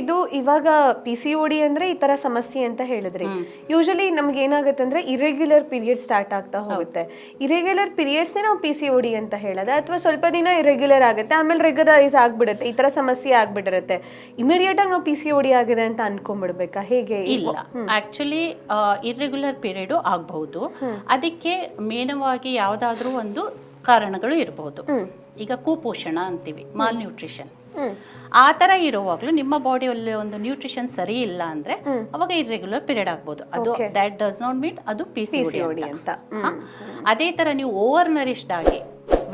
ಇದು ಇವಾಗ P C D ಅಂದ್ರೆ ಈ ತರ ಸಮಸ್ಯೆ ಅಂತ ಹೇಳಿದ್ರಿ. ಯೂಶಲಿ ನಮ್ಗೆ ಏನಾಗುತ್ತೆ ಅಂದ್ರೆ ಇರೆಗ್ಯುಲರ್ ಪೀರಿಯಡ್ ಸ್ಟಾರ್ಟ್ ಆಗ್ತಾ ಹೋಗುತ್ತೆ. ಇರೆಗ್ಯುಲರ್ ಪೀರಿಯಡ್ಸ್ ನಾವು ಪಿ ಸಿ ಡಿ ಅಂತ ಹೇಳೋದು. ಅಥವಾ ಸ್ವಲ್ಪ ದಿನ ಇರೆಗ್ಯುಲರ್ ಆಗುತ್ತೆ ಆಮೇಲೆ ರೆಗ್ಯುಲರೈಸ್ ಆಗ್ಬಿಡುತ್ತೆ. ಈ ತರ ಸಮಸ್ಯೆ ಆಗ್ಬಿಟ್ಟಿರುತ್ತೆ. ಇಮಿಡಿಯೇಟ್ ಆಗಿ ನಾವು ಪಿ ಸಿ ಡಿ ಆಗಿದೆ ಅಂತ ಅನ್ಕೊಂಡ್ಬಿಡ್ಬೇಕಾ? ಹೇಗೆ? ಇಲ್ಲ. ಆಕ್ಚುಲಿ ಇರೆಗ್ಯುಲರ್ ಪೀರಿಯಡ್ ಆಗಬಹುದು. ಅದಕ್ಕೆ ಮೇನವಾಗಿ ಯಾವ್ದಾದ್ರು ಒಂದು ಕಾರಣಗಳು ಇರಬಹುದು. ಈಗ ಕುಪೋಷಣ ಅಂತೀವಿ ಮಾಲ್ ನ್ಯೂಟ್ರಿಷನ್ ಆ ಥರ ಇರುವಾಗಲೂ ನಿಮ್ಮ ಬಾಡಿಯಲ್ಲಿ ಒಂದು ನ್ಯೂಟ್ರಿಷನ್ ಸರಿ ಇಲ್ಲ ಅಂದ್ರೆ ಅವಾಗ ಇರ್ರೆಗ್ಯುಲರ್ ಪೀರಿಯಡ್ ಆಗ್ಬೋದು. ಅದು ದಟ್ ಡಸ್ ನಾಟ್ ಮೀನ್ ಅದು ಪಿ ಸಿ ಅಂತ. ಅದೇ ಥರ ನೀವು ಓವರ್ ನರಿಶ್ಡ್ ಆಗಿ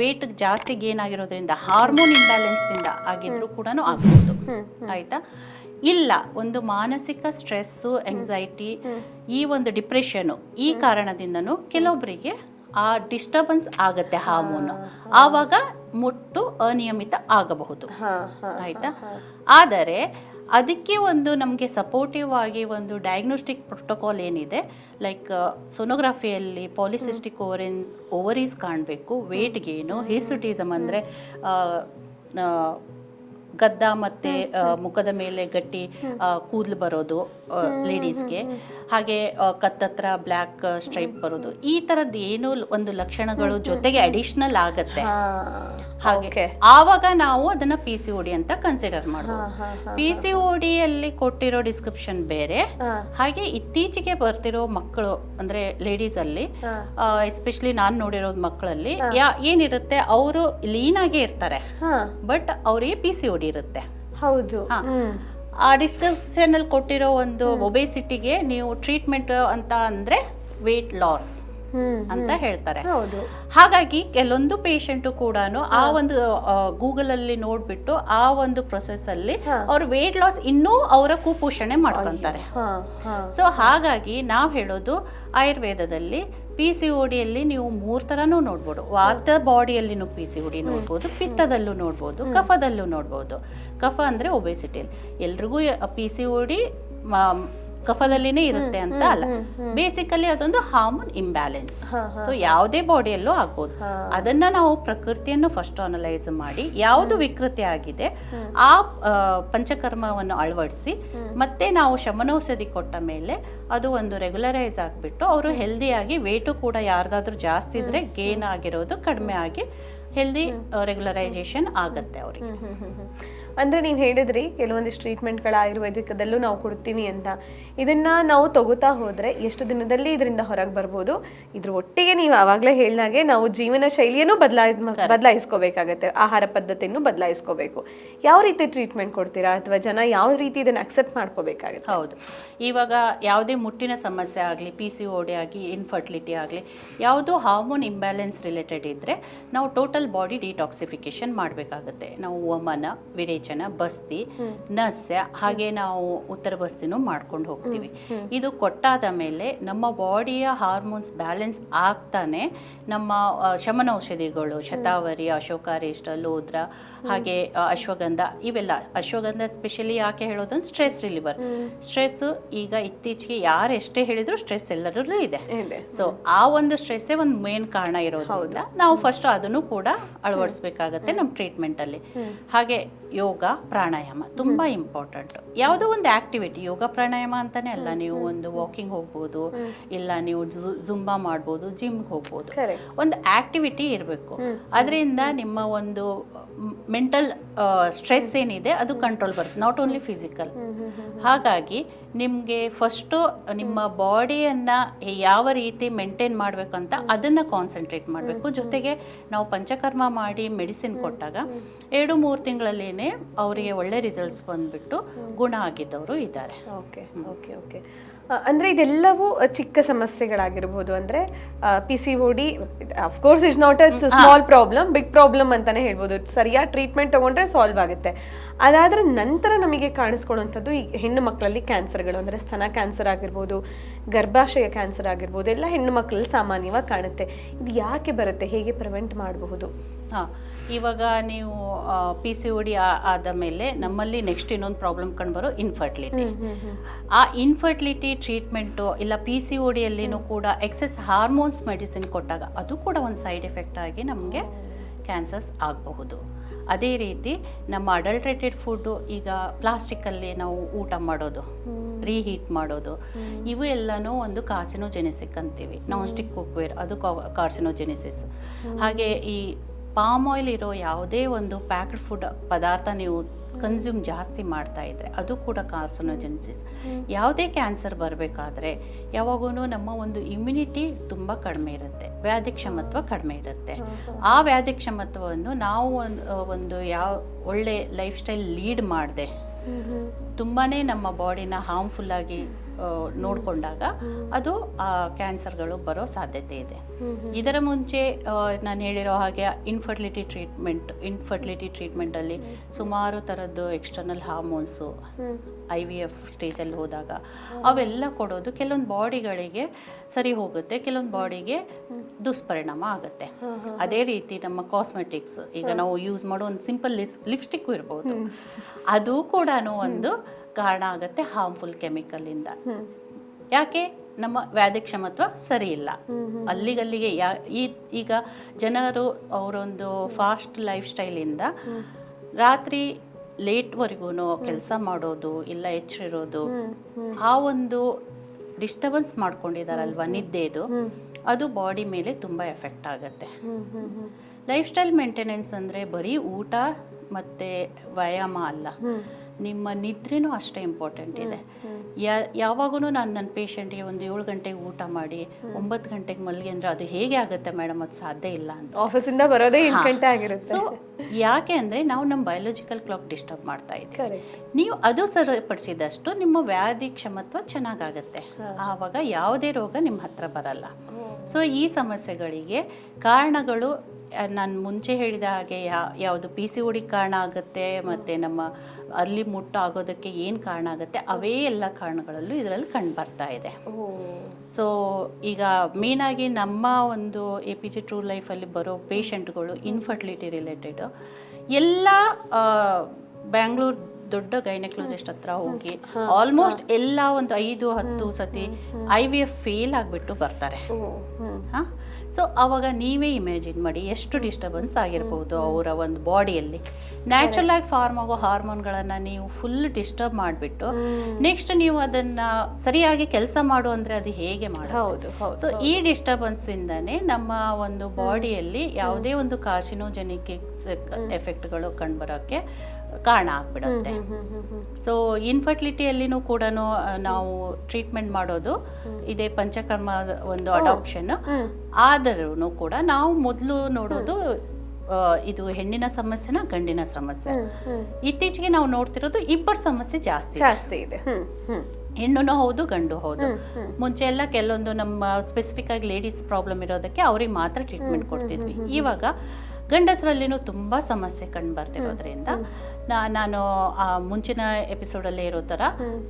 ವೇಟ್ ಜಾಸ್ತಿ ಗೇನ್ ಆಗಿರೋದ್ರಿಂದ ಹಾರ್ಮೋನ್ ಇಂಬ್ಯಾಲೆನ್ಸ್ದಿಂದ ಆಗಿದ್ರು ಕೂಡ ಆಗ್ಬೋದು. ಆಯ್ತಾ? ಇಲ್ಲ ಒಂದು ಮಾನಸಿಕ ಸ್ಟ್ರೆಸ್ಸು ಎಂಗ್ಸೈಟಿ ಈ ಒಂದು ಡಿಪ್ರೆಷನು ಈ ಕಾರಣದಿಂದನೂ ಕೆಲವೊಬ್ಬರಿಗೆ ಆ ಡಿಸ್ಟರ್ಬೆನ್ಸ್ ಆಗುತ್ತೆ ಹಾರ್ಮೋನು ಆವಾಗ ಮುಟ್ಟು ಅನಿಯಮಿತ ಆಗಬಹುದು. ಆಯ್ತಾ? ಆದರೆ ಅದಕ್ಕೆ ಒಂದು ನಮಗೆ ಸಪೋರ್ಟಿವ್ ಆಗಿ ಒಂದು ಡಯಾಗ್ನೋಸ್ಟಿಕ್ ಪ್ರೋಟೋಕಾಲ್ ಏನಿದೆ ಲೈಕ್ ಸೊನೋಗ್ರಫಿಯಲ್ಲಿ ಪಾಲಿಸಿಸ್ಟಿಕ್ ಓವರಿನ್ ಓವರೀಸ್ ಕಾಣಬೇಕು ವೇಟ್ ಗೇನು ಹಿಸುಟಿಸಮ್ ಅಂದರೆ ಗದ್ದ ಮತ್ತೆ ಮುಖದ ಮೇಲೆ ಗಟ್ಟಿ ಕೂದಲು ಬರೋದು ಲೇಡೀಸ್ಗೆ ಹಾಗೆ ಕತ್ತತ್ರ ಬ್ಲ್ಯಾಕ್ ಸ್ಟ್ರೈಪ್ ಬರೋದು. ಈ ಥರದ್ದು ಏನೋ ಒಂದು ಲಕ್ಷಣಗಳು ಜೊತೆಗೆ ಅಡಿಷ್ನಲ್ ಆಗತ್ತೆ. ಹಾಗೆ. ಆವಾಗ ನಾವು ಅದನ್ನ ಪಿ ಸಿ ಓಡಿ ಅಂತ ಕನ್ಸಿಡರ್ ಮಾಡಬಹುದು ಪಿ ಸಿ ಓಡಿಯಲ್ಲಿ ಕೊಟ್ಟಿರೋ ಡಿಸ್ಕ್ರಿಪ್ಷನ್ ಬೇರೆ. ಹಾಗೆ ಇತ್ತೀಚೆಗೆ ಬರ್ತಿರೋ ಮಕ್ಕಳು ಅಂದ್ರೆ ಲೇಡೀಸ್ ಅಲ್ಲಿ ಎಸ್ಪೆಷಲಿ ನಾನು ನೋಡಿರೋ ಮಕ್ಕಳಲ್ಲಿ ಯಾ ಏನಿರುತ್ತೆ ಅವರು ಲೀನಾಗೇ ಇರ್ತಾರೆ. ಹಾ. ಬಟ್ ಅವರಿಗೆ ಪಿ ಸಿ ಓಡಿ ಇರುತ್ತೆ. ಹೌದು. ಆ ಡಿಸ್ಕ್ರಿಪ್ಷನ್ ಅಲ್ಲಿ ಕೊಟ್ಟಿರೋ ಒಂದು ಒಬೇಸಿಟಿಗೆ ನೀವು ಟ್ರೀಟ್ಮೆಂಟ್ ಅಂತ ಅಂದ್ರೆ ವೇಟ್ ಲಾಸ್ ಅಂತ ಹೇಳ್ತಾರೆ. ಹಾಗಾಗಿ ಕೆಲವೊಂದು ಪೇಷಂಟು ಕೂಡ ಆ ಒಂದು ಗೂಗಲ್ ಅಲ್ಲಿ ನೋಡ್ಬಿಟ್ಟು ಆ ಒಂದು ಪ್ರೊಸೆಸ್ ಅಲ್ಲಿ ಅವ್ರ ವೇಟ್ ಲಾಸ್ ಇನ್ನೂ ಅವರ ಕುಪೋಷಣೆ ಮಾಡ್ಕೊಂತಾರೆ. ಸೊ ಹಾಗಾಗಿ ನಾವು ಹೇಳೋದು ಆಯುರ್ವೇದದಲ್ಲಿ ಪಿ ಸಿ ಡಿಯಲ್ಲಿ ನೀವು ಮೂರು ಥರನೂ ನೋಡ್ಬೋದು. ವಾತ ಬಾಡಿಯಲ್ಲಿನೂ ಪಿ ಸಿ ಡಿ ನೋಡ್ಬೋದು ಪಿತ್ತದಲ್ಲೂ ನೋಡ್ಬೋದು ಕಫದಲ್ಲೂ ನೋಡ್ಬೋದು. ಕಫ ಅಂದ್ರೆ ಒಬೆಸಿಟಿಯಲ್ಲಿ ಎಲ್ರಿಗೂ ಪಿ ಸಿ ಡಿ ಕಫದಲ್ಲಿನೇ ಇರುತ್ತೆ ಅಂತ ಅಲ್ಲ. ಬೇಸಿಕಲಿ ಅದೊಂದು ಹಾರ್ಮೋನ್ ಇಂಬ್ಯಾಲೆನ್ಸ್ ಸೊ ಯಾವುದೇ ಬಾಡಿಯಲ್ಲೂ ಆಗ್ಬೋದು. ಅದನ್ನ ನಾವು ಪ್ರಕೃತಿಯನ್ನು ಫಸ್ಟ್ ಅನಲೈಸ್ ಮಾಡಿ ಯಾವುದು ವಿಕೃತಿ ಆಗಿದೆ ಆ ಪಂಚಕರ್ಮವನ್ನು ಅಳವಡಿಸಿ ಮತ್ತೆ ನಾವು ಶಮನೌಷಧಿ ಕೊಟ್ಟ ಮೇಲೆ ಅದು ಒಂದು ರೆಗ್ಯುಲರೈಸ್ ಆಗಿಬಿಟ್ಟು ಅವರು ಹೆಲ್ದಿಯಾಗಿ ವೇಟು ಕೂಡ ಯಾರ್ದಾದ್ರೂ ಜಾಸ್ತಿ ಇದ್ರೆ ಗೇನ್ ಆಗಿರೋದು ಕಡಿಮೆ ಆಗಿ ಹೆಲ್ದಿ ರೆಗ್ಯುಲರೈಸೇಷನ್ ಆಗುತ್ತೆ ಅವ್ರಿಗೆ. ಅಂದ್ರೆ ನೀವು ಹೇಳಿದ್ರಿ ಕೆಲವೊಂದಿಷ್ಟು ಟ್ರೀಟ್ಮೆಂಟ್ಗಳ ಆಯುರ್ವೇದಿಕದಲ್ಲೂ ನಾವು ಕೊಡ್ತೀವಿ ಅಂತ. ಇದನ್ನು ನಾವು ತಗೋತಾ ಹೋದರೆ ಎಷ್ಟು ದಿನದಲ್ಲಿ ಇದರಿಂದ ಹೊರಗೆ ಬರ್ಬೋದು? ಇದ್ರ ಒಟ್ಟಿಗೆ ನೀವು ಆವಾಗಲೇ ಹೇಳಿದಾಗೆ ನಾವು ಜೀವನ ಶೈಲಿಯನ್ನು ಬದಲಾಯ್ ಬದಲಾಯಿಸ್ಕೋಬೇಕಾಗತ್ತೆ. ಆಹಾರ ಪದ್ಧತಿಯನ್ನು ಬದಲಾಯಿಸ್ಕೋಬೇಕು. ಯಾವ ರೀತಿ ಟ್ರೀಟ್ಮೆಂಟ್ ಕೊಡ್ತೀರಾ? ಅಥವಾ ಜನ ಯಾವ ರೀತಿ ಇದನ್ನು ಅಕ್ಸೆಪ್ಟ್ ಮಾಡ್ಕೋಬೇಕಾಗತ್ತೆ? ಹೌದು. ಇವಾಗ ಯಾವುದೇ ಮುಟ್ಟಿನ ಸಮಸ್ಯೆ ಆಗಲಿ ಪಿ ಸಿ ಓಡಿ ಆಗಿ ಇನ್ಫರ್ಟಿಲಿಟಿ ಆಗಲಿ ಯಾವುದೋ ಹಾರ್ಮೋನ್ ಇಂಬ್ಯಾಲೆನ್ಸ್ ರಿಲೇಟೆಡ್ ಇದ್ದರೆ ನಾವು ಟೋಟಲ್ ಬಾಡಿ ಡಿಟಾಕ್ಸಿಫಿಕೇಶನ್ ಮಾಡಬೇಕಾಗುತ್ತೆ. ನಾವು ವಮನ ವಿರೇಚನ ಬಸ್ತಿ ನಸ್ಯ ಹಾಗೆ ನಾವು ಉತ್ತರ ಬಸ್ತಿನೂ ಮಾಡ್ಕೊಂಡು ಹೋಗ್ತೀವಿ. ಇದು ಕೊಟ್ಟಾದ ಮೇಲೆ ನಮ್ಮ ಬಾಡಿಯ ಹಾರ್ಮೋನ್ಸ್ ಬ್ಯಾಲೆನ್ಸ್ ಆಗ್ತಾನೆ ನಮ್ಮ ಶಮನ ಔಷಧಿಗಳು ಶತಾವರಿ ಅಶೋಕಾರಿಷ್ಟ ಲೋದ್ರ ಹಾಗೆ ಅಶ್ವಗಂಧ ಇವೆಲ್ಲ ಅಶ್ವಗಂಧ ಸ್ಪೆಷಲಿ ಯಾಕೆ ಹೇಳೋದಂದ್ರೆ ಸ್ಟ್ರೆಸ್ ರಿಲೀವರ್ ಸ್ಟ್ರೆಸ್ ಈಗ ಇತ್ತೀಚೆಗೆ ಯಾರು ಎಷ್ಟೇ ಹೇಳಿದ್ರು ಸ್ಟ್ರೆಸ್ ಎಲ್ಲರಲ್ಲೂ ಇದೆ. ಇದೆ. ಸೊ ಆ ಒಂದು ಸ್ಟ್ರೆಸ್ಸೇ ಒಂದು ಮೇನ್ ಕಾರಣ ಇರೋದ್ರಿಂದ ನಾವು ಫಸ್ಟ್ ಅದನ್ನು ಕೂಡ ಅಳವಡಿಸ್ಬೇಕಾಗತ್ತೆ ನಮ್ಮ ಟ್ರೀಟ್ಮೆಂಟಲ್ಲಿ ಹಾಗೆ ಯೋಗ ಪ್ರಾಣಾಯಾಮ ತುಂಬ ಇಂಪಾರ್ಟೆಂಟ್ ಯಾವುದೋ ಒಂದು ಆಕ್ಟಿವಿಟಿ ಯೋಗ ಪ್ರಾಣಾಯಾಮ ಅಂತಾನೆ ಅಲ್ಲ ನೀವು ಒಂದು ವಾಕಿಂಗ್ ಹೋಗ್ಬೋದು ಇಲ್ಲ ನೀವು ಜುಂಬಾ ಮಾಡ್ಬೋದು ಜಿಮ್ಗೆ ಹೋಗ್ಬೋದು. ಒಂದು ಆಕ್ಟಿವಿಟಿ ಇರಬೇಕು. ಅದರಿಂದ ನಿಮ್ಮ ಒಂದು ಮೆಂಟಲ್ ಸ್ಟ್ರೆಸ್ ಏನಿದೆ ಅದು ಕಂಟ್ರೋಲ್ ಬರುತ್ತೆ ನಾಟ್ ಓನ್ಲಿ ಫಿಸಿಕಲ್ ಹಾಗಾಗಿ ನಿಮಗೆ ಫಸ್ಟು ನಿಮ್ಮ ಬಾಡಿಯನ್ನು ಯಾವ ರೀತಿ ಮೇಂಟೈನ್ ಮಾಡಬೇಕಂತ ಅದನ್ನು ಕಾನ್ಸಂಟ್ರೇಟ್ ಮಾಡಬೇಕು. ಜೊತೆಗೆ ನಾವು ಪಂಚಕರ್ಮ ಮಾಡಿ ಮೆಡಿಸಿನ್ ಕೊಟ್ಟಾಗ ಎರಡು, ಮೂರು ತಿಂಗಳಲ್ಲೇನೆ ಅವರಿಗೆ ಒಳ್ಳೆ ರಿಸಲ್ಟ್ಸ್ ಬಂದುಬಿಟ್ಟು ಗುಣ ಆಗಿದ್ದವರು ಇದ್ದಾರೆ. ಓಕೆ ಓಕೆ ಓಕೆ ಅಂದ್ರೆ ಇದೆಲ್ಲವೂ ಚಿಕ್ಕ ಸಮಸ್ಯೆಗಳಾಗಿರ್ಬೋದು. ಅಂದ್ರೆ P C O D of course it's not a small problem big problem ಅಂತಾನೆ ಹೇಳ್ಬೋದು. ಸರಿಯಾದ ಟ್ರೀಟ್ಮೆಂಟ್ ತಗೊಂಡ್ರೆ ಸಾಲ್ವ್ ಆಗುತ್ತೆ. ಅದಾದ್ರೆ ನಂತರ ನಮಗೆ ಕಾಣಿಸ್ಕೊಳ್ಳುವಂಥದ್ದು ಈ ಹೆಣ್ಣು ಮಕ್ಕಳಲ್ಲಿ ಕ್ಯಾನ್ಸರ್ಗಳು. ಅಂದರೆ ಸ್ತನ ಕ್ಯಾನ್ಸರ್ ಆಗಿರ್ಬೋದು ಗರ್ಭಾಶಯ ಕ್ಯಾನ್ಸರ್ ಆಗಿರ್ಬೋದು ಎಲ್ಲ ಹೆಣ್ಣು ಮಕ್ಕಳಲ್ಲಿ ಸಾಮಾನ್ಯವಾಗಿ ಕಾಣುತ್ತೆ. ಇದು ಯಾಕೆ ಬರುತ್ತೆ? ಹೇಗೆ ಪ್ರಿವೆಂಟ್ ಮಾಡಬಹುದು? ಹಾಂ ಇವಾಗ ನೀವು ಪಿ ಸಿ ಒ ಡಿ ಆದ ಮೇಲೆ ನಮ್ಮಲ್ಲಿ ನೆಕ್ಸ್ಟ್ ಇನ್ನೊಂದು ಪ್ರಾಬ್ಲಮ್ ಕಂಡುಬರೋ ಇನ್ಫರ್ಟಿಲಿಟಿ ಆ ಇನ್ಫರ್ಟಿಲಿಟಿ ಟ್ರೀಟ್ಮೆಂಟು ಇಲ್ಲ ಪಿ ಸಿ ಒ ಡಿಯಲ್ಲಿನೂ ಕೂಡ ಎಕ್ಸೆಸ್ ಹಾರ್ಮೋನ್ಸ್ ಮೆಡಿಸಿನ್ ಕೊಟ್ಟಾಗ ಅದು ಕೂಡ ಒಂದು ಸೈಡ್ ಎಫೆಕ್ಟ್ ಆಗಿ ನಮಗೆ ಕ್ಯಾನ್ಸರ್ಸ್ ಆಗಬಹುದು. ಅದೇ ರೀತಿ ನಮ್ಮ ಅಡಲ್ಟ್ರೇಟೆಡ್ ಫುಡ್ಡು ಈಗ ಪ್ಲಾಸ್ಟಿಕ್ಕಲ್ಲಿ ನಾವು ಊಟ ಮಾಡೋದು ರೀಹೀಟ್ ಮಾಡೋದು ಇವು ಎಲ್ಲನೂ ಒಂದು ಕಾರ್ಸಿನೋಜೆನೆಸಿಕ್ ಅಂತೀವಿ. ನಾನ್ ಸ್ಟಿಕ್ ಕುಕ್ವೇರ್ ಅದು ಕಾರ್ಸಿನೋಜೆನೆಸಿಸ್ ಹಾಗೆ ಈ ಪಾಮ್ ಆಯಿಲ್ ಇರೋ ಯಾವುದೇ ಒಂದು ಪ್ಯಾಕ್ಡ್ ಫುಡ್ ಪದಾರ್ಥ ನೀವು ಕನ್ಸ್ಯೂಮ್ ಜಾಸ್ತಿ ಮಾಡ್ತಾ ಇದ್ರೆ ಅದು ಕೂಡ ಕಾರ್ಸನೋಜೆನ್ಸಿಸ್ ಯಾವುದೇ ಕ್ಯಾನ್ಸರ್ ಬರಬೇಕಾದ್ರೆ ಯಾವಾಗೂ ನಮ್ಮ ಒಂದು ಇಮ್ಯುನಿಟಿ ತುಂಬ ಕಡಿಮೆ ಇರುತ್ತೆ. ವ್ಯಾಧಿ ಕ್ಷಮತ್ವ ಕಡಿಮೆ ಇರುತ್ತೆ. ಆ ವ್ಯಾಧಿ ಕ್ಷಮತ್ವವನ್ನು ನಾವು ಒಂದು ಒಂದು ಯಾವ ಒಳ್ಳೆ ಲೈಫ್ ಸ್ಟೈಲ್ ಲೀಡ್ ಮಾಡಿದೆ ತುಂಬಾ ನಮ್ಮ ಬಾಡಿನ ಹಾರ್ಮ್ಫುಲ್ಲಾಗಿ ನೋಡಿಕೊಂಡಾಗ ಅದು ಕ್ಯಾನ್ಸರ್ಗಳು ಬರೋ ಸಾಧ್ಯತೆ ಇದೆ. ಇದರ ಮುಂಚೆ ನಾನು ಹೇಳಿರೋ ಹಾಗೆ ಇನ್ಫರ್ಟಿಲಿಟಿ ಟ್ರೀಟ್ಮೆಂಟ್ ಇನ್ಫರ್ಟಿಲಿಟಿ ಟ್ರೀಟ್ಮೆಂಟಲ್ಲಿ ಸುಮಾರು ಥರದ್ದು external hormones I V F ಸ್ಟೇಜಲ್ಲಿ ಹೋದಾಗ ಅವೆಲ್ಲ ಕೊಡೋದು ಕೆಲವೊಂದು ಬಾಡಿಗಳಿಗೆ ಸರಿ ಹೋಗುತ್ತೆ ಕೆಲವೊಂದು ಬಾಡಿಗೆ ದುಷ್ಪರಿಣಾಮ ಆಗುತ್ತೆ. ಅದೇ ರೀತಿ ನಮ್ಮ ಕಾಸ್ಮೆಟಿಕ್ಸ್ ಈಗ ನಾವು ಯೂಸ್ ಮಾಡೋ ಒಂದು ಸಿಂಪಲ್ ಲಿಪ್ಸ್ಟಿಕ್ಕು ಇರ್ಬೋದು. ಅದು ಕೂಡ ಒಂದು ಕಾರಣ ಆಗುತ್ತೆ ಹಾರ್ಮ್ಫುಲ್ ಕೆಮಿಕಲಿಂದ ಯಾಕೆ? ನಮ್ಮ ವ್ಯಾಧಿ ಕ್ಷಮತ್ವ ಸರಿ ಇಲ್ಲ. ಅಲ್ಲಿಗಲ್ಲಿಗೆ ಯಾ ಈ ಈಗ ಜನರು ಅವರೊಂದು ಫಾಸ್ಟ್ ಲೈಫ್ ಸ್ಟೈಲಿಂದ ರಾತ್ರಿ ಲೇಟ್ವರೆಗೂ ಕೆಲಸ ಮಾಡೋದು ಇಲ್ಲ ಎಚ್ಚರಿರೋದು ಆ ಒಂದು ಡಿಸ್ಟರ್ಬೆನ್ಸ್ ಮಾಡ್ಕೊಂಡಿದಾರಲ್ವ ನಿದ್ದೆದು? ಅದು ಬಾಡಿ ಮೇಲೆ ತುಂಬ ಎಫೆಕ್ಟ್ ಆಗುತ್ತೆ. ಲೈಫ್ ಸ್ಟೈಲ್ ಮೇಂಟೆನೆನ್ಸ್ ಅಂದರೆ ಬರೀ ಊಟ ಮತ್ತು ವ್ಯಾಯಾಮ ಅಲ್ಲ. ನಿಮ್ಮ ನಿದ್ರೆನೂ ಅಷ್ಟೇ ಇಂಪಾರ್ಟೆಂಟ್ ಇದೆ. ಯಾವಾಗೂ ನಾನು ನನ್ನ ಪೇಷಂಟ್ಗೆ ಒಂದು ಏಳು ಗಂಟೆಗೆ ಊಟ ಮಾಡಿ ಒಂಬತ್ತು ಗಂಟೆಗೆ ಮಲ್ಲಿಗೆ ಅಂದರೆ ಅದು ಹೇಗೆ ಆಗುತ್ತೆ ಮೇಡಮ್ ಅದು ಸಾಧ್ಯ ಇಲ್ಲ ಅಂತ. ಆಫೀಸಿಂದ ಬರೋದೇ ಗಂಟೆ ಆಗಿರುತ್ತೆ. ಸೊ ಯಾಕೆ ಅಂದರೆ ನಾವು ನಮ್ಮ ಬಯೋಲಾಜಿಕಲ್ ಕ್ಲಾಕ್ ಡಿಸ್ಟರ್ಬ್ ಮಾಡ್ತಾ ಇದ್ದೀವಿ ನೀವು ಅದು ಸರಿಪಡಿಸಿದಷ್ಟು ನಿಮ್ಮ ವ್ಯಾಧಿ ಕ್ಷಮತ್ವ ಚೆನ್ನಾಗಾಗುತ್ತೆ. ಆವಾಗ ಯಾವುದೇ ರೋಗ ನಿಮ್ಮ ಹತ್ರ ಬರಲ್ಲ. ಸೊ ಈ ಸಮಸ್ಯೆಗಳಿಗೆ ಕಾರಣಗಳು ನಾನು ಮುಂಚೆ ಹೇಳಿದ ಹಾಗೆ ಯಾ ಯಾವುದು ಪಿ ಸಿ ಓಡಿ ಕಾರಣ ಆಗುತ್ತೆ ಮತ್ತು ನಮ್ಮ ಅಲ್ಲಿ ಮುಟ್ಟು ಆಗೋದಕ್ಕೆ ಏನು ಕಾರಣ ಆಗುತ್ತೆ ಅವೇ ಎಲ್ಲ ಕಾರಣಗಳಲ್ಲೂ ಇದರಲ್ಲಿ ಕಂಡು ಬರ್ತಾ ಇದೆ. ಸೊ ಈಗ ಮೇನಾಗಿ ನಮ್ಮ ಒಂದು ಎ ಪಿ ಜಿ ಟ್ರೂ ಲೈಫಲ್ಲಿ ಬರೋ ಪೇಷಂಟ್ಗಳು ಇನ್ಫರ್ಟಿಲಿಟಿ ರಿಲೇಟೆಡ್ ಎಲ್ಲ ಬ್ಯಾಂಗ್ಳೂರ್ ದೊಡ್ಡ ಗೈನಕ್ಲೋಜಿಸ್ಟ್ ಹತ್ರ ಹೋಗಿ ಆಲ್ಮೋಸ್ಟ್ ಎಲ್ಲ ಒಂದು ಐದು ಹತ್ತು ಸತಿ ಐ ವಿ ಎಫ್ ಫೇಲ್ ಆಗಿಬಿಟ್ಟು ಬರ್ತಾರೆ. ಹಾಂ? ಸೊ ಅವಾಗ ನೀವೇ ಇಮ್ಯಾಜಿನ್ ಮಾಡಿ ಎಷ್ಟು ಡಿಸ್ಟರ್ಬೆನ್ಸ್ ಆಗಿರ್ಬೋದು ಅವರ ಒಂದು ಬಾಡಿಯಲ್ಲಿ ನ್ಯಾಚುರಲ್ ಆಗಿ ಫಾರ್ಮ್ ಆಗೋ ಹಾರ್ಮೋನ್ಗಳನ್ನು ನೀವು ಫುಲ್ ಡಿಸ್ಟರ್ಬ್ ಮಾಡಿಬಿಟ್ಟು ನೆಕ್ಸ್ಟ್ ನೀವು ಅದನ್ನು ಸರಿಯಾಗಿ ಕೆಲಸ ಮಾಡು ಅಂದರೆ ಅದು ಹೇಗೆ ಮಾಡೋದು ಸೊ ಈ ಡಿಸ್ಟರ್ಬೆನ್ಸಿಂದನೇ ಇಂದಾನೆ ನಮ್ಮ ಒಂದು ಬಾಡಿಯಲ್ಲಿ ಯಾವುದೇ ಒಂದು ಕಾರ್ಸಿನೋಜೆನಿಕ್ ಎಫೆಕ್ಟ್ಗಳು ಕಂಡುಬರೋಕ್ಕೆ ಕಾರಣ ಆಗ್ಬಿಡುತ್ತೆ. ಸೊ ಇನ್ಫರ್ಟಿಲಿಟಿಯಲ್ಲಿನೂ ಕೂಡ ನಾವು ಟ್ರೀಟ್ಮೆಂಟ್ ಮಾಡೋದು ಇದೇ ಪಂಚಕರ್ಮ ಒಂದು ಅಡಾಪ್ಷನ್ ಆದರೂ ಕೂಡ ನಾವು ಮೊದಲು ನೋಡೋದು ಇದು ಹೆಣ್ಣಿನ ಸಮಸ್ಯೆನ ಗಂಡಿನ ಸಮಸ್ಯೆ? ಇತ್ತೀಚೆಗೆ ನಾವು ನೋಡ್ತಿರೋದು ಇಬ್ಬರ ಸಮಸ್ಯೆ ಜಾಸ್ತಿ. ಜಾಸ್ತಿ ಇದೆ. ಹ್ಮ್ ಹ್ಮ್. ಹೆಣ್ಣು ಹೌದು ಗಂಡು ಹೌದು. ಮುಂಚೆ ಎಲ್ಲ ಕೆಲವೊಂದು ನಮ್ಮ ಸ್ಪೆಸಿಫಿಕ್ ಆಗಿ ಲೇಡೀಸ್ ಪ್ರಾಬ್ಲಮ್ ಇರೋದಕ್ಕೆ ಅವ್ರಿಗೆ ಮಾತ್ರ ಟ್ರೀಟ್ಮೆಂಟ್ ಕೊಡ್ತಿದ್ವಿ. ಇವಾಗ ಗಂಡಸರಲ್ಲಿನೂ ತುಂಬ ಸಮಸ್ಯೆ ಕಂಡು ಬರ್ತಿರೋದ್ರಿಂದ ನಾನು ಆ ಮುಂಚಿನ ಎಪಿಸೋಡಲ್ಲೇ ಇರೋ ಥರ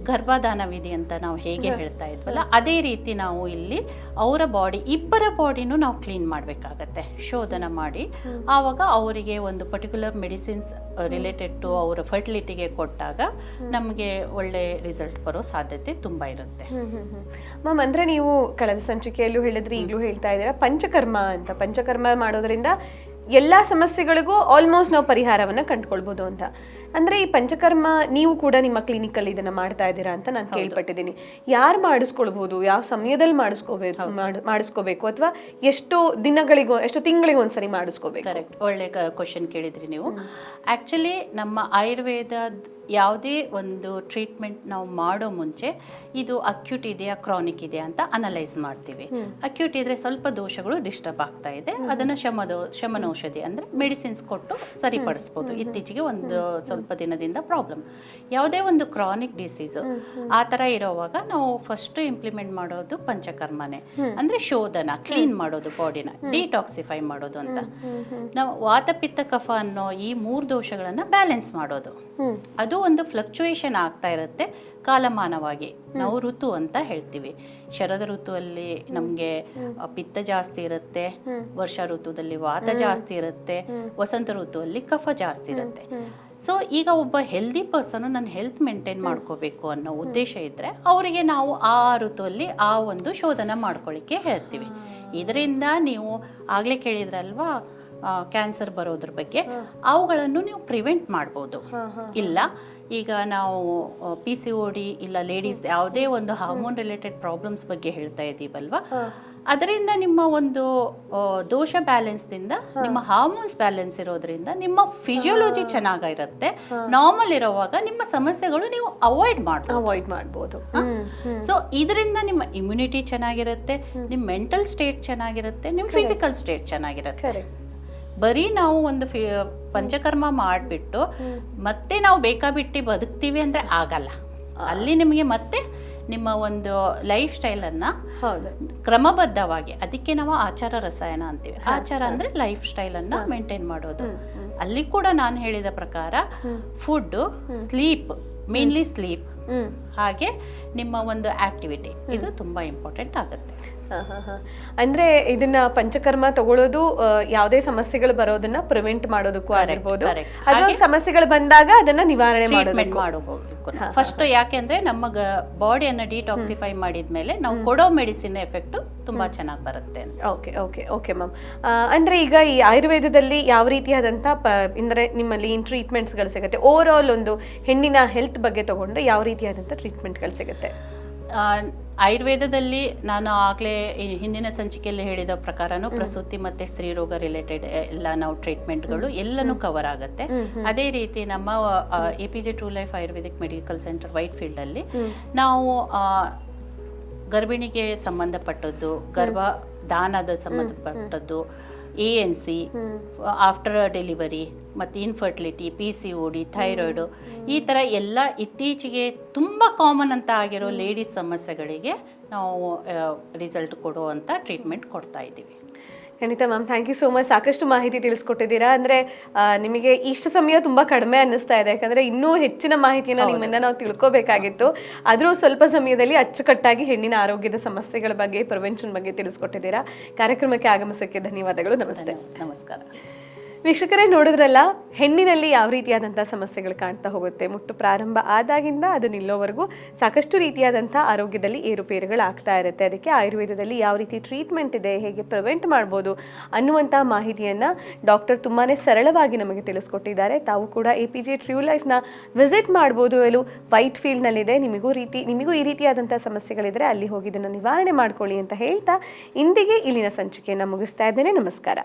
ಗರ್ಭಧಾನ ವಿಧಿ ಅಂತ ನಾವು ಹೇಗೆ ಹೇಳ್ತಾ ಇದ್ವಲ್ಲ ಅದೇ ರೀತಿ ನಾವು ಇಲ್ಲಿ ಅವರ ಬಾಡಿ ಇಬ್ಬರ ಬಾಡಿನೂ ನಾವು ಕ್ಲೀನ್ ಮಾಡಬೇಕಾಗತ್ತೆ ಶೋಧನ ಮಾಡಿ. ಆವಾಗ ಅವರಿಗೆ ಒಂದು ಪರ್ಟಿಕ್ಯುಲರ್ ಮೆಡಿಸಿನ್ಸ್ ರಿಲೇಟೆಡ್ ಟು ಅವರ ಫರ್ಟಿಲಿಟಿಗೆ ಕೊಟ್ಟಾಗ ನಮಗೆ ಒಳ್ಳೆ ರಿಸಲ್ಟ್ ಬರೋ ಸಾಧ್ಯತೆ ತುಂಬ ಇರುತ್ತೆ. ಮ್ಯಾಮ್ ಅಂದ್ರೆ ನೀವು ಕಳೆದ ಸಂಚಿಕೆಯಲ್ಲೂ ಹೇಳಿದ್ರಿ ಈಗಲೂ ಹೇಳ್ತಾ ಇದ್ದೀರಾ ಪಂಚಕರ್ಮ ಅಂತ. ಪಂಚಕರ್ಮ ಮಾಡೋದ್ರಿಂದ ಎಲ್ಲಾ ಸಮಸ್ಯೆಗಳಿಗೂ ಆಲ್ಮೋಸ್ಟ್ ನಾವು ಪರಿಹಾರವನ್ನ ಕಂಡುಕೊಳ್ಬೋದು ಅಂತ. ಅಂದ್ರೆ ಈ ಪಂಚಕರ್ಮ ನೀವು ಕೂಡ ನಿಮ್ಮ ಕ್ಲಿನಿಕಲ್ಲಿ ಇದನ್ನ ಮಾಡ್ತಾ ಇದ್ದೀರಾ ಅಂತ ನಾನು ಕೇಳ್ಪಟ್ಟಿದ್ದೀನಿ. ಯಾರು ಮಾಡಿಸ್ಕೊಳ್ಬೋದು ಯಾವ ಸಮಯದಲ್ಲಿ ಮಾಡಿಸ್ಕೋಬೇಕು ಮಾಡಿಸ್ಕೊಬೇಕು ಅಥವಾ ಎಷ್ಟು ದಿನಗಳಿಗೂ ಎಷ್ಟು ತಿಂಗಳಿಗೆ ಒಂದ್ಸರಿ ಮಾಡಿಸ್ಕೋಬೇಕು. ಕರೆಕ್ಟ್ ಒಳ್ಳೆ ಕ್ವಶನ್ ಕೇಳಿದ್ರಿ ನೀವು. ಆ್ಯಕ್ಚುಲಿ ನಮ್ಮ ಆಯುರ್ವೇದ ಯಾವುದೇ ಒಂದು ಟ್ರೀಟ್ಮೆಂಟ್ ನಾವು ಮಾಡೋ ಮುಂಚೆ ಇದು ಅಕ್ಯೂಟ್ ಇದೆಯಾ ಕ್ರಾನಿಕ್ ಇದೆಯಾ ಅಂತ ಅನಲೈಸ್ ಮಾಡ್ತೀವಿ. ಅಕ್ಯೂಟ್ ಇದ್ರೆ ಸ್ವಲ್ಪ ದೋಷಗಳು ಡಿಸ್ಟರ್ಬ್ ಆಗ್ತಾ ಇದೆ. ಅದನ್ನು ಶಮದೋ ಶಮನೌಷಧಿ ಅಂದರೆ ಮೆಡಿಸಿನ್ಸ್ ಕೊಟ್ಟು ಸರಿಪಡಿಸ್ಬೋದು. ಇತ್ತೀಚೆಗೆ ಒಂದು ಸ್ವಲ್ಪ ದಿನದಿಂದ ಪ್ರಾಬ್ಲಮ್ ಯಾವುದೇ ಒಂದು ಕ್ರಾನಿಕ್ ಡಿಸೀಸು ಆ ಥರ ಇರೋವಾಗ ನಾವು ಫಸ್ಟ್ ಇಂಪ್ಲಿಮೆಂಟ್ ಮಾಡೋದು ಪಂಚಕರ್ಮನೆ. ಅಂದರೆ ಶೋಧನ ಕ್ಲೀನ್ ಮಾಡೋದು ಬಾಡಿನ ಡಿಟಾಕ್ಸಿಫೈ ಮಾಡೋದು ಅಂತ. ನಾವು ವಾತಪಿತ್ತ ಕಫ ಅನ್ನೋ ಈ ಮೂರು ದೋಷಗಳನ್ನು ಬ್ಯಾಲೆನ್ಸ್ ಮಾಡೋದು. ಅದು ಒಂದು ಫ್ಲಕ್ಚುಯೇಷನ್ ಆಗ್ತಾ ಇರುತ್ತೆ ಕಾಲಮಾನವಾಗಿ. ನಾವು ಋತು ಅಂತ ಹೇಳ್ತೀವಿ. ಶರದ ಋತುವಲ್ಲಿ ನಮಗೆ ಪಿತ್ತ ಜಾಸ್ತಿ ಇರುತ್ತೆ ವರ್ಷ ಋತುದಲ್ಲಿ ವಾತ ಜಾಸ್ತಿ ಇರುತ್ತೆ ವಸಂತ ಋತುವಲ್ಲಿ ಕಫ ಜಾಸ್ತಿ ಇರುತ್ತೆ. ಸೊ ಈಗ ಒಬ್ಬ ಹೆಲ್ದಿ ಪರ್ಸನ್ ನನ್ನ ಹೆಲ್ತ್ ಮೇಂಟೈನ್ ಮಾಡ್ಕೋಬೇಕು ಅನ್ನೋ ಉದ್ದೇಶ ಇದ್ರೆ ಅವರಿಗೆ ನಾವು ಆ ಋತುವಲ್ಲಿ ಆ ಒಂದು ಶೋಧನ ಮಾಡ್ಕೊಳ್ಳಿಕ್ಕೆ ಹೇಳ್ತೀವಿ. ಇದರಿಂದ ನೀವು ಆಗ್ಲೇ ಕೇಳಿದ್ರಲ್ವಾ ಕ್ಯಾನ್ಸರ್ ಬರೋದ್ರ ಬಗ್ಗೆ ಅವುಗಳನ್ನು ನೀವು ಪ್ರಿವೆಂಟ್ ಮಾಡ್ಬೋದು. ಇಲ್ಲ ಈಗ ನಾವು ಪಿ ಸಿ ಓ ಡಿ ಇಲ್ಲ ಲೇಡೀಸ್ ಯಾವುದೇ ಒಂದು ಹಾರ್ಮೋನ್ ರಿಲೇಟೆಡ್ ಪ್ರಾಬ್ಲಮ್ಸ್ ಬಗ್ಗೆ ಹೇಳ್ತಾ ಇದ್ದೀವಲ್ವಾ ಅದರಿಂದ ನಿಮ್ಮ ಒಂದು ದೋಷ ಬ್ಯಾಲೆನ್ಸ್ದಿಂದ ನಿಮ್ಮ ಹಾರ್ಮೋನ್ಸ್ ಬ್ಯಾಲೆನ್ಸ್ ಇರೋದ್ರಿಂದ ನಿಮ್ಮ ಫಿಸಿಯೋಲಜಿ ಚೆನ್ನಾಗಿರುತ್ತೆ. ನಾರ್ಮಲ್ ಇರುವಾಗ ನಿಮ್ಮ ಸಮಸ್ಯೆಗಳು ನೀವು ಅವಾಯ್ಡ್ ಮಾಡ್ಬೋದು. ಅವಾಯ್ಡ್ ಮಾಡ್ಬೋದು. ಸೊ ಇದರಿಂದ ನಿಮ್ಮ ಇಮ್ಯುನಿಟಿ ಚೆನ್ನಾಗಿರುತ್ತೆ ನಿಮ್ಮ ಮೆಂಟಲ್ ಸ್ಟೇಟ್ ಚೆನ್ನಾಗಿರುತ್ತೆ ನಿಮ್ಮ ಫಿಸಿಕಲ್ ಸ್ಟೇಟ್ ಚೆನ್ನಾಗಿರುತ್ತೆ. ಬರೀ ನಾವು ಒಂದು ಫಿ ಪಂಚಕರ್ಮ ಮಾಡಿಬಿಟ್ಟು ಮತ್ತೆ ನಾವು ಬೇಕಾಬಿಟ್ಟು ಬದುಕ್ತೀವಿ ಅಂದರೆ ಆಗಲ್ಲ. ಅಲ್ಲಿ ನಿಮಗೆ ಮತ್ತೆ ನಿಮ್ಮ ಒಂದು ಲೈಫ್ ಸ್ಟೈಲನ್ನು ಹೌದು. ಕ್ರಮಬದ್ಧವಾಗಿ ಅದಕ್ಕೆ ನಾವು ಆಚಾರ ರಸಾಯನ ಅಂತೀವಿ. ಆಚಾರ ಅಂದರೆ ಲೈಫ್ ಸ್ಟೈಲನ್ನು ಮೇಂಟೈನ್ ಮಾಡೋದು. ಅಲ್ಲಿ ಕೂಡ ನಾನು ಹೇಳಿದ ಪ್ರಕಾರ ಫುಡ್ಡು ಸ್ಲೀಪ್ ಮೇನ್ಲಿ ಸ್ಲೀಪ್ ಹಾಗೆ ನಿಮ್ಮ ಒಂದು ಆಕ್ಟಿವಿಟಿ. ಇದು ತುಂಬ ಇಂಪಾರ್ಟೆಂಟ್ ಆಗುತ್ತೆ. ಅಂದ್ರೆ ಇದನ್ನ ಪಂಚಕರ್ಮ ತಗೊಳ್ಳೋದು ಯಾವುದೇ ಸಮಸ್ಯೆಗಳು ಬರೋದನ್ನ ಪ್ರಿವೆಂಟ್ ಮಾಡೋದಕ್ಕೂ ಆಗಿರ್ಬೋದು. ಅದೊಂದು ಸಮಸ್ಯೆಗಳು ಬಂದಾಗ ಅದನ್ನ ನಿವಾರಣೆ ಮಾಡೋದಕ್ಕೂ. ಫಸ್ಟ್ ಯಾಕೆಂದ್ರೆ ನಮ್ಮ ಬಾಡಿಯನ್ನ ಡಿಟಾಕ್ಸಿಫೈ ಮಾಡಿದ್ಮೇಲೆ ನಾವು ಕೊಡೋ ಮೆಡಿಸಿನ್ ಎಫೆಕ್ಟ್ ತುಂಬಾ ಚೆನ್ನಾಗಿ ಬರುತ್ತೆ ಓಕೆ ಓಕೆ ಓಕೆ ಮ್ಯಾಮ್. ಅಂದ್ರೆ ಈಗ ಈ ಆಯುರ್ವೇದದಲ್ಲಿ ಯಾವ ರೀತಿಯಾದಂತಹ ಪ ನಿಮ್ಮಲ್ಲಿ ಟ್ರೀಟ್ಮೆಂಟ್ಸ್ ಟ್ರೀಟ್ಮೆಂಟ್ಸ್ಗಳು ಸಿಗುತ್ತೆ? ಓವರ್ ಆಲ್ ಒಂದು ಹೆಣ್ಣಿನ ಹೆಲ್ತ್ ಬಗ್ಗೆ ತಗೊಂಡ್ರೆ ಯಾವ ರೀತಿಯಾದಂತಹ ಟ್ರೀಟ್ಮೆಂಟ್ಗಳು ಸಿಗುತ್ತೆ? ಆ, ಆಯುರ್ವೇದದಲ್ಲಿ ನಾನು ಆಗಲೇ ಹಿಂದಿನ ಸಂಚಿಕೆಯಲ್ಲಿ ಹೇಳಿದ ಪ್ರಕಾರನೂ ಪ್ರಸೂತಿ ಮತ್ತು ಸ್ತ್ರೀರೋಗ ರಿಲೇಟೆಡ್ ಎಲ್ಲ ನಾವು ಟ್ರೀಟ್ಮೆಂಟ್ಗಳು ಎಲ್ಲನೂ ಕವರ್ ಆಗುತ್ತೆ. ಅದೇ ರೀತಿ ನಮ್ಮ A P J true life Ayurvedic medical centre white ಫೀಲ್ಡಲ್ಲಿ ನಾವು ಗರ್ಭಿಣಿಗೆ ಸಂಬಂಧಪಟ್ಟದ್ದು ಗರ್ಭ ದಾನದ ಸಂಬಂಧಪಟ್ಟದ್ದು A N C after delivery ಮತ್ತು infertility P C O D thyroid ಈ ಥರ ಎಲ್ಲ ಇತ್ತೀಚೆಗೆ ತುಂಬ ಕಾಮನ್ ಅಂತ ಆಗಿರೋ ಲೇಡೀಸ್ ಸಮಸ್ಯೆಗಳಿಗೆ ನಾವು ರಿಸಲ್ಟ್ ಕೊಡುವಂಥ ಟ್ರೀಟ್ಮೆಂಟ್ ಕೊಡ್ತಾ ಇದ್ದೀವಿ. ಖಂಡಿತ ma'am thank you so much ಸಾಕಷ್ಟು ಮಾಹಿತಿ ತಿಳಿಸ್ಕೊಟ್ಟಿದ್ದೀರಾ. ಅಂದರೆ ನಿಮಗೆ ಇಷ್ಟು ಸಮಯ ತುಂಬ ಕಡಿಮೆ ಅನ್ನಿಸ್ತಾ ಇದೆ. ಯಾಕಂದರೆ ಇನ್ನೂ ಹೆಚ್ಚಿನ ಮಾಹಿತಿಯನ್ನು ನಿಮ್ಮಿಂದ ನಾವು ತಿಳ್ಕೋಬೇಕಾಗಿತ್ತು. ಆದರೂ ಸ್ವಲ್ಪ ಸಮಯದಲ್ಲಿ ಅಚ್ಚುಕಟ್ಟಾಗಿ ಹೆಣ್ಣಿನ ಆರೋಗ್ಯದ ಸಮಸ್ಯೆಗಳ ಬಗ್ಗೆ ಪ್ರಿವೆನ್ಷನ್ ಬಗ್ಗೆ ತಿಳಿಸ್ಕೊಟ್ಟಿದ್ದೀರಾ. ಕಾರ್ಯಕ್ರಮಕ್ಕೆ ಆಗಮಿಸೋಕ್ಕೆ ಧನ್ಯವಾದಗಳು. ನಮಸ್ತೆ. ನಮಸ್ಕಾರ. ವೀಕ್ಷಕರೇ ನೋಡಿದ್ರಲ್ಲ, ಹೆಣ್ಣಿನಲ್ಲಿ ಯಾವ ರೀತಿಯಾದಂಥ ಸಮಸ್ಯೆಗಳು ಕಾಣ್ತಾ ಹೋಗುತ್ತೆ? ಮುಟ್ಟು ಪ್ರಾರಂಭ ಆದಾಗಿಂದ ಅದು ನಿಲ್ಲೋವರೆಗೂ ಸಾಕಷ್ಟು ರೀತಿಯಾದಂಥ ಆರೋಗ್ಯದಲ್ಲಿ ಏರುಪೇರುಗಳು ಆಗ್ತಾ ಇರುತ್ತೆ. ಅದಕ್ಕೆ ಆಯುರ್ವೇದದಲ್ಲಿ ಯಾವ ರೀತಿ ಟ್ರೀಟ್ಮೆಂಟ್ ಇದೆ, ಹೇಗೆ ಪ್ರಿವೆಂಟ್ ಮಾಡ್ಬೋದು ಅನ್ನುವಂಥ ಮಾಹಿತಿಯನ್ನು ಡಾಕ್ಟರ್ ತುಂಬಾ ಸರಳವಾಗಿ ನಮಗೆ ತಿಳಿಸ್ಕೊಟ್ಟಿದ್ದಾರೆ. ತಾವು ಕೂಡ ಎ ಪಿ ಜೆ ಟ್ರ್ಯೂ ಲೈಫ್ನ ವಿಸಿಟ್ ಮಾಡ್ಬೋದು ಎಲ್ಲೂ ವೈಟ್ ಫೀಲ್ಡ್ನಲ್ಲಿದೆ ನಿಮಗೂ ರೀತಿ, ನಿಮಗೂ ಈ ರೀತಿಯಾದಂಥ ಸಮಸ್ಯೆಗಳಿದ್ದರೆ ಅಲ್ಲಿ ಹೋಗಿ ಇದನ್ನು ನಿವಾರಣೆ ಮಾಡ್ಕೊಳ್ಳಿ ಅಂತ ಹೇಳ್ತಾ ಇಂದಿಗೆ ಇಲ್ಲಿನ ಸಂಚಿಕೆಯನ್ನು ಮುಗಿಸ್ತಾ ಇದ್ದೇನೆ. ನಮಸ್ಕಾರ.